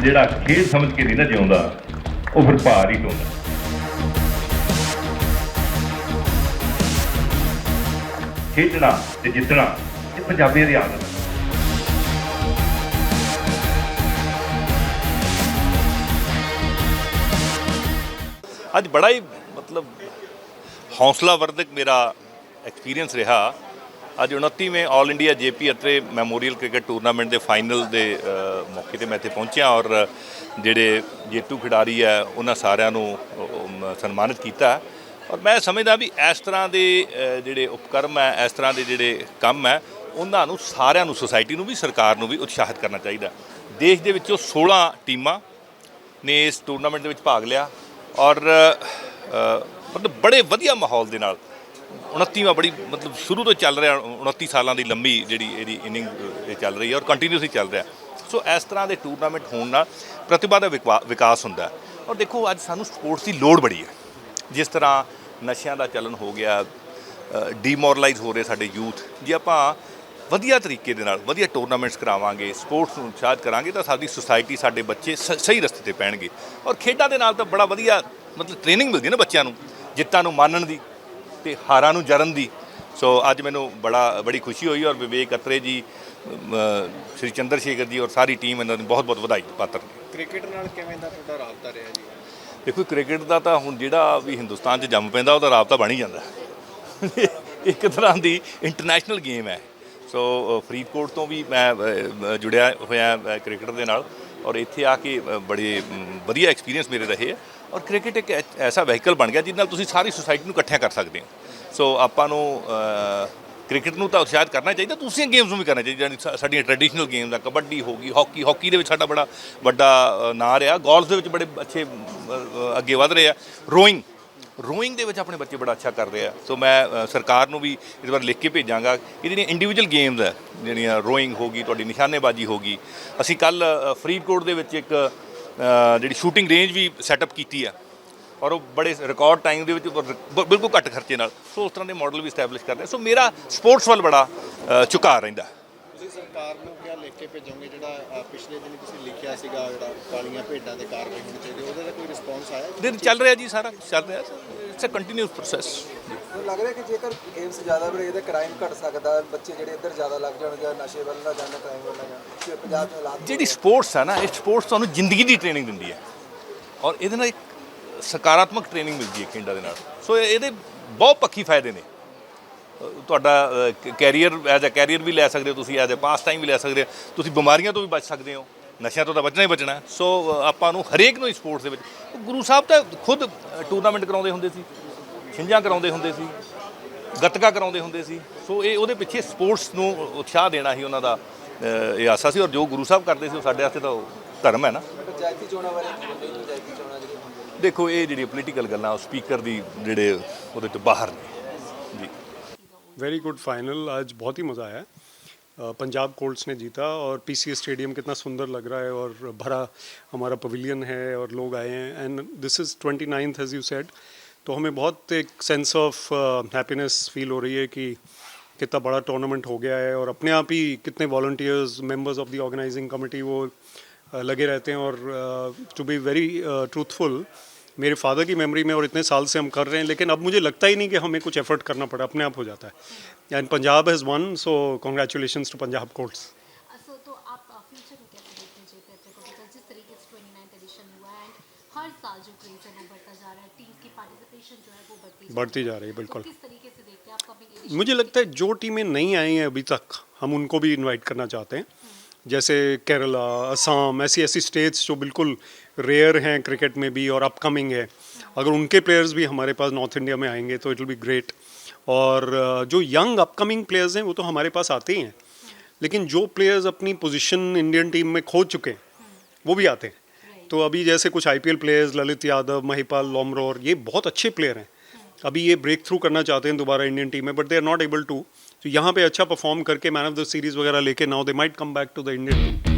ਜਿਹੜਾ ਖੇਡ ਸਮਝ ਕੇ ਨਹੀਂ ਨਾ ਜਿਉਂਦਾ, ਉਹ ਫਿਰ ਭਾਰ ਹੀ ਢੋਂਦਾ ਖੇਡਣਾ ਤੇ ਜਿੱਤਣਾ ਇਹ ਪੰਜਾਬੀਆਂ ਦੀ ਆਦਤ ਹੈ। ਅੱਜ ਬੜਾ ਹੀ ਮਤਲਬ ਹੌਸਲਾ ਵਰਧਕ ਮੇਰਾ ਐਕਸਪੀਰੀਅੰਸ ਰਿਹਾ। ਅੱਜ 29ਵੇਂ 올 India JP Atre memorial cricket tournament ਦੇ ਫਾਈਨਲ ਦੇ ਮੌਕੇ ਤੇ ਮੈਂ ਇੱਥੇ ਪਹੁੰਚਿਆ ਔਰ ਜਿਹੜੇ ਜੇਤੂ ਖਿਡਾਰੀ ਹੈ, ਉਹਨਾਂ ਸਾਰਿਆਂ ਨੂੰ ਸਨਮਾਨਿਤ ਕੀਤਾ। ਔਰ ਮੈਂ ਸਮਝਦਾ ਵੀ ਇਸ ਤਰ੍ਹਾਂ ਦੇ ਜਿਹੜੇ ਉਪਕਰਮ ਹੈ, ਇਸ ਤਰ੍ਹਾਂ ਦੇ ਜਿਹੜੇ ਕੰਮ ਹੈ, ਉਹਨਾਂ ਨੂੰ ਸਾਰਿਆਂ ਨੂੰ ਸੁਸਾਇਟੀ ਨੂੰ ਵੀ, ਸਰਕਾਰ ਨੂੰ ਵੀ ਉਤਸ਼ਾਹਿਤ ਕਰਨਾ ਚਾਹੀਦਾ। ਦੇਸ਼ ਦੇ ਵਿੱਚੋਂ 16 ਟੀਮਾਂ ਨੇ ਇਸ ਟੂਰਨਾਮੈਂਟ ਦੇ ਵਿੱਚ ਭਾਗ ਲਿਆ ਔਰ ਮਤਲਬ ਬੜੇ ਵਧੀਆ ਮਾਹੌਲ ਦੇ ਨਾਲ 29ਵਾਂ ਬੜੀ, ਮਤਲਬ ਸ਼ੁਰੂ ਤੋਂ ਚੱਲ ਰਿਹਾ 29 ਸਾਲਾਂ ਦੀ ਲੰਮੀ ਜਿਹੜੀ ਇਹਦੀ ਇਨਿੰਗ ਇਹ ਚੱਲ ਰਹੀ ਹੈ ਔਰ ਕੰਟੀਨਿਊਸਲੀ ਚੱਲ ਰਿਹਾ। ਸੋ ਇਸ ਤਰ੍ਹਾਂ ਦੇ ਟੂਰਨਾਮੈਂਟ ਹੋਣ ਨਾਲ ਪ੍ਰਤਿਭਾ ਦਾ ਵਿਕਵਾ- ਵਿਕਾਸ ਹੁੰਦਾ ਔਰ ਦੇਖੋ, ਅੱਜ ਸਾਨੂੰ ਸਪੋਰਟਸ ਦੀ ਲੋੜ ਬੜੀ ਹੈ। ਜਿਸ ਤਰ੍ਹਾਂ ਨਸ਼ਿਆਂ ਦਾ ਚੱਲਨ ਹੋ ਗਿਆ ਡੀਮੋਰਲਾਈਜ਼ ਹੋ ਰਹੇ ਸਾਡੇ ਯੂਥ ਜੇ ਆਪਾਂ ਵਧੀਆ ਤਰੀਕੇ ਦੇ ਨਾਲ, ਵਧੀਆ ਟੂਰਨਾਮੈਂਟਸ ਕਰਾਵਾਂਗੇ ਸਪੋਰਟਸ ਨੂੰ ਉਤਸ਼ਾਹਿਤ ਕਰਾਂਗੇ, ਤਾਂ ਸਾਡੀ ਸੁਸਾਇਟੀ ਸਾਡੇ ਬੱਚੇ ਸ- ਸਹੀ ਰਸਤੇ ਤੇ ਪੈਣਗੇ। ਔਰ ਖੇਡਾਂ ਦੇ ਨਾਲ ਤਾਂ ਬੜਾ ਵਧੀਆ, ਮਤਲਬ ਟ੍ਰੇਨਿੰਗ ਮਿਲਦੀ ਹੈ ਨਾ ਬੱਚਿਆਂ ਨੂੰ, ਜਿੱਤਾਂ ਨੂੰ, ਮੰਨਣ ਦੀ। ਤੇ ਹਾਰਾਂ ਨੂੰ ਜਰਨ ਦੀ। ਸੋ ਅੱਜ ਮੈਨੂੰ ਬੜਾ ਬੜੀ ਖੁਸ਼ੀ ਹੋਈ ਔਰ ਵਿਵੇਕ ਅਤਰੇ ਜੀ ਸ਼੍ਰੀ ਚੰਦਰ ਸ਼ੇਖਰ ਜੀ ਔਰ ਸਾਰੀ ਟੀਮ ਇਹਨਾਂ ਦੀ ਬਹੁਤ ਬਹੁਤ ਵਧਾਈ ਪਾਤਰ ਨੇ। ਕ੍ਰਿਕਟ ਨਾਲ ਕਿਵੇਂ ਦਾ ਤੁਹਾਡਾ ਰਾਬਤਾ ਰਿਹਾ ਜੀ? ਦੇਖੋ ਕ੍ਰਿਕਟ ਦਾ ਤਾਂ ਹੁਣ ਜਿਹੜਾ ਵੀ ਹਿੰਦੁਸਤਾਨ 'ਚ ਜੰਮ ਪੈਂਦਾ ਉਹਦਾ ਰਾਬਤਾ ਬਣ ਹੀ ਜਾਂਦਾ। ਇੱਕ ਤਰ੍ਹਾਂ ਦੀ ਇੰਟਰਨੈਸ਼ਨਲ ਗੇਮ ਹੈ। ਸੋ ਫਰੀਦਕੋਟ ਤੋਂ ਵੀ ਮੈਂ ਜੁੜਿਆ ਹੋਇਆ ਅ, ਕ੍ਰਿਕਟ ਦੇ ਨਾਲ ਔਰ ਇੱਥੇ ਆ ਕੇ ਬੜੇ ਵਧੀਆ ਐਕਸਪੀਰੀਅੰਸ ਮੇਰੇ ਰਹੇ ਔਰ ਕ੍ਰਿਕਟ ਇੱਕ ਐਸਾ ਵਹੀਕਲ ਬਣ ਗਿਆ ਜਿਹਦੇ ਨਾਲ ਤੁਸੀਂ ਸਾਰੀ ਸੁਸਾਇਟੀ ਨੂੰ ਇਕੱਠਿਆਂ ਕਰ ਸਕਦੇ ਹੋ। ਸੋ ਆਪਾਂ ਨੂੰ ਕ੍ਰਿਕਟ ਨੂੰ ਤਾਂ ਉਤਸ਼ਾਹਿਤ ਕਰਨਾ ਚਾਹੀਦਾ ਦੂਸਰੀਆਂ ਗੇਮਸ ਨੂੰ ਵੀ ਕਰਨਾ ਚਾਹੀਦਾ ਜਿਹੜੀ ਸਾਡੀਆਂ ਟ੍ਰੈਡੀਸ਼ਨਲ ਗੇਮਸ ਆ, ਕਬੱਡੀ ਹੋ ਗਈ ਹਾਕੀ ਹਾਕੀ ਦੇ ਵਿੱਚ ਸਾਡਾ ਬੜਾ ਵੱਡਾ ਨਾਂ ਰਿਹਾ ਗੋਲਫ ਦੇ ਵਿੱਚ ਬੜੇ ਅੱਛੇ ਅੱਗੇ ਵਧ ਰਹੇ ਆ ਰੋਇੰਗ ਰੋਇੰਗ ਦੇ ਵਿੱਚ ਆਪਣੇ ਬੱਚੇ ਬੜਾ ਅੱਛਾ ਕਰ ਰਹੇ ਆ। ਸੋ ਮੈਂ ਸਰਕਾਰ ਨੂੰ ਵੀ ਇਸ ਵਾਰ ਲਿਖ ਕੇ ਭੇਜਾਂਗਾ ਕਿ ਜਿਹੜੀਆਂ ਇੰਡੀਵਿਜੂਅਲ ਗੇਮਸ ਹੈ ਜਿਹੜੀਆਂ ਰੋਇੰਗ ਹੋ ਗਈ, ਤੁਹਾਡੀ ਨਿਸ਼ਾਨੇਬਾਜ਼ੀ ਹੋ ਗਈ, ਅਸੀਂ ਕੱਲ ਫਰੀਦਕੋਟ ਦੇ ਵਿੱਚ ਇੱਕ ਜਿਹੜੀ ਸ਼ੂਟਿੰਗ ਰੇਂਜ ਵੀ ਸੈਟਅਪ ਕੀਤੀ ਆ ਔਰ ਉਹ ਬੜੇ ਰਿਕਾਰਡ ਟਾਈਮ ਦੇ ਵਿੱਚ ਬਿਲਕੁਲ ਘੱਟ ਖਰਚੇ ਨਾਲ ਸੋ ਉਸ ਤਰ੍ਹਾਂ ਦੇ ਮਾਡਲ ਵੀ ਸਟੈਬਲਿਸ਼ ਕਰਦੇ ਆ। ਸੋ ਮੇਰਾ ਸਪੋਰਟਸ ਵੱਲ ਬੜਾ ਝੁਕਾਅ ਰਹਿੰਦਾ ਤੁਸੀਂ ਸਰਕਾਰ ਨੂੰ ਕਿਹਾ ਲਿਖ ਕੇ ਭੇਜੋਗੇ? ਜਿਹੜਾ ਪਿਛਲੇ ਦਿਨ ਤੁਸੀਂ ਲਿਖਿਆ ਸੀਗਾ ਜਿਹੜਾ ਕਾਲੀਆਂ ਭੇਡਾਂ ਦੇ ਕਾਰਵਾਈ ਹੋਣੀ ਚਾਹੀਦੀ ਉਹਦਾ ਤਾਂ ਕੋਈ ਰਿਸਪੌਂਸ ਆਇਆ? ਦਿਨ ਚੱਲ ਰਿਹਾ ਜੀ ਸਾਰਾ ਚੱਲ ਰਿਹਾ ਇਟਸ ਅ ਕੰਟੀਨਿਊਸ ਪ੍ਰੋਸੈਸ ਲੱਗ ਰਿਹਾ ਕਿ ਜੇਕਰ ਗੇਮਸ ਜ਼ਿਆਦਾ ਬੜੇ ਤਾਂ ਕ੍ਰਾਈਮ ਘਟ ਸਕਦਾ। ਬੱਚੇ ਜਿਹੜੇ ਇੱਧਰ ਜ਼ਿਆਦਾ ਲੱਗ ਜਾਣ ਜਾਂ ਨਸ਼ੇ ਵੱਲ ਨਾ ਜਾਣ ਕ੍ਰਾਈਮ ਵੱਲ ਨਾ ਜਾਣ ਕਿ ਪੰਜਾਬ ਦੇ ਹਾਲਾਤ ਜਿਹੜੀ ਸਪੋਰਟਸ ਹੈ ਨਾ ਇਹ ਸਪੋਰਟਸ ਤੁਹਾਨੂੰ ਜ਼ਿੰਦਗੀ ਦੀ ਟ੍ਰੇਨਿੰਗ ਦਿੰਦੀ ਹੈ। ਔਰ ਇਹਦੇ ਨਾਲ ਇੱਕ ਸਕਾਰਾਤਮਕ ਟ੍ਰੇਨਿੰਗ ਮਿਲਦੀ ਹੈ ਖੇਡਾਂ ਦੇ ਨਾਲ। ਸੋ ਇਹ- ਇਹਦੇ ਬਹੁਤ ਪੱਖੀ ਫਾਇਦੇ ਨੇ। ਤੁਹਾਡਾ ਕੈਰੀਅਰ ਐਜ਼ ਅ ਕੈਰੀਅਰ ਵੀ ਲੈ ਸਕਦੇ ਹੋ ਤੁਸੀਂ ਐਜ਼ ਅ ਪਾਸ ਟਾਈਮ ਵੀ ਲੈ ਸਕਦੇ ਹੋ। ਤੁਸੀਂ ਬਿਮਾਰੀਆਂ ਤੋਂ ਵੀ ਬਚ ਸਕਦੇ ਹੋ। ਨਸ਼ਿਆਂ ਤੋਂ ਤਾਂ ਬਚਣਾ ਹੀ ਬਚਣਾ। ਸੋ ਆਪਾਂ ਨੂੰ ਹਰੇਕ ਨੂੰ ਸਪੋਰਟਸ ਦੇ ਵਿੱਚ ਗੁਰੂ ਸਾਹਿਬ ਤਾਂ ਖੁਦ ਟੂਰਨਾਮੈਂਟ ਕਰਾਉਂਦੇ ਹੁੰਦੇ ਸੀ। ਛਿੰਝਾਂ ਕਰਾਉਂਦੇ ਹੁੰਦੇ ਸੀ। ਗੱਤਕਾ ਕਰਾਉਂਦੇ ਹੁੰਦੇ ਸੀ। ਸੋ ਇਹ ਉਹਦੇ ਪਿੱਛੇ ਸਪੋਰਟਸ ਨੂੰ ਉਤਸ਼ਾਹ ਦੇਣਾ ਹੀ ਉਹਨਾਂ ਦਾ ਇਹ ਆਸਾ ਸੀ। ਔਰ ਜੋ ਗੁਰੂ ਸਾਹਿਬ ਕਰਦੇ ਸੀ ਉਹ ਸਾਡੇ ਵਾਸਤੇ ਤਾਂ ਉਹ ਧਰਮ ਹੈ ਨਾ। ਪੰਚਾਇਤੀ ਚੋਣਾਂ ਬਾਰੇ ਕੀ ਕਹਿੰਦੇ ਪੰਚਾਇਤੀ ਚੋਣਾਂ ਜਿਹੜੀਆਂ ਹੁੰਦੀਆਂ ਨੇ? ਦੇਖੋ ਇਹ ਜਿਹੜੀ ਪੋਲੀਟੀਕਲ ਗੱਲਾਂ ਉਹ ਸਪੀਕਰ ਦੀ ਜਿਹੜੇ ਉਹਦੇ ਤੋਂ ਬਾਹਰ ਨੇ। ਜੀ। वेरी गुड फाइनल आज बहुत ही मज़ा आया। पंजाब कोल्ड्स ने जीता और पीसीए स्टेडियम कितना सुंदर लग रहा है और भरा हमारा पवेलियन है और लोग आए हैं। And this is twenty ninth as you said तो हमें बहुत एक सेंस ऑफ़ हैप्पीनेस फील हो रही है कि कितना बड़ा टूर्नामेंट हो गया है और अपने आप ही कितने volunteers members of the organizing committee वो लगे रहते हैं और टू बी वेरी ट्रूथफुल मेरे फादर की मेमोरी में और इतने साल से हम कर रहे हैं लेकिन अब मुझे लगता ही नहीं कि हमें कुछ एफर्ट करना पड़ा अपने आप हो जाता है। And Punjab has won so congratulation to Punjab courts बढ़ती जा रही है बिल्कुल। मुझे लगता है जो टीमें नहीं आई हैं अभी तक हम उनको भी इनवाइट करना चाहते हैं। जैसे केरला, असम, ऐसी ऐसी स्टेट्स जो बिल्कुल रेयर हैं क्रिकेट में भी और अपकमिंग है। अगर उनके प्लेयर्स भी हमारे पास नॉर्थ इंडिया में आएँगे तो इट विल बी ग्रेट और जो यंग अपकमिंग प्लेयर्स हैं वो तो हमारे पास आते ही हैं। लेकिन जो प्लेयर्स अपनी पोजीशन इंडियन टीम में खो चुके हैं, वो भी आते हैं। तो अभी जैसे कुछ आईपीएल प्लेयर्स ललित यादव महिपाल लोमरोर ये बहुत अच्छे प्लेयर हैं। अभी ये ब्रेक थ्रू करना चाहते हैं दोबारा इंडियन टीम में but they are not able to तो यहाँ पे अच्छा परफॉर्म करके मैन ऑफ द सीरीज वगैरह लेके now they might come back to the Indian team